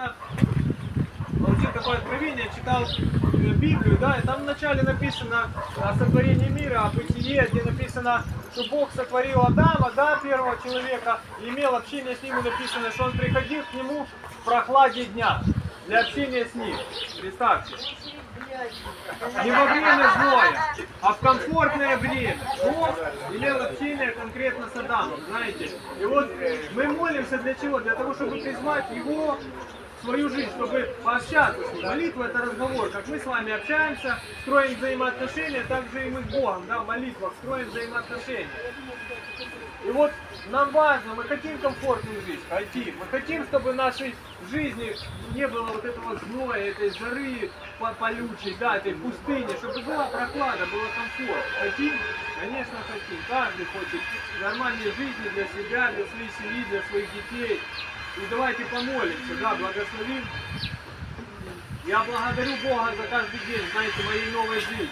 как-то получил такое откровение, читал э, Библию, да, и там вначале написано о сотворении мира, о бытие, где написано, что Бог сотворил Адама, да, первого человека, имел общение с ним, и написано, что он приходил к нему в прохладе дня для общения с ним. Представьте. Не во время зноя, а в комфортное время. Бог имел общение конкретно с Адамом, знаете. И вот мы молимся для чего? Для того, чтобы призвать его свою жизнь, чтобы пообщаться. Молитва это разговор. Как мы с вами общаемся, строим взаимоотношения, так же и мы с Богом, да, в молитвах строим взаимоотношения. И вот нам важно, мы хотим комфортную жизнь, хотим. Мы хотим, чтобы в нашей жизни не было вот этого зноя, этой жары по- полючей, да, этой пустыни, чтобы была прохлада, было комфорт. Хотим? Конечно, хотим. Каждый хочет нормальной жизни для себя, для своей семьи, для своих детей. И давайте помолимся, да, благословим. Я благодарю Бога за каждый день, знаете, моей новой жизни.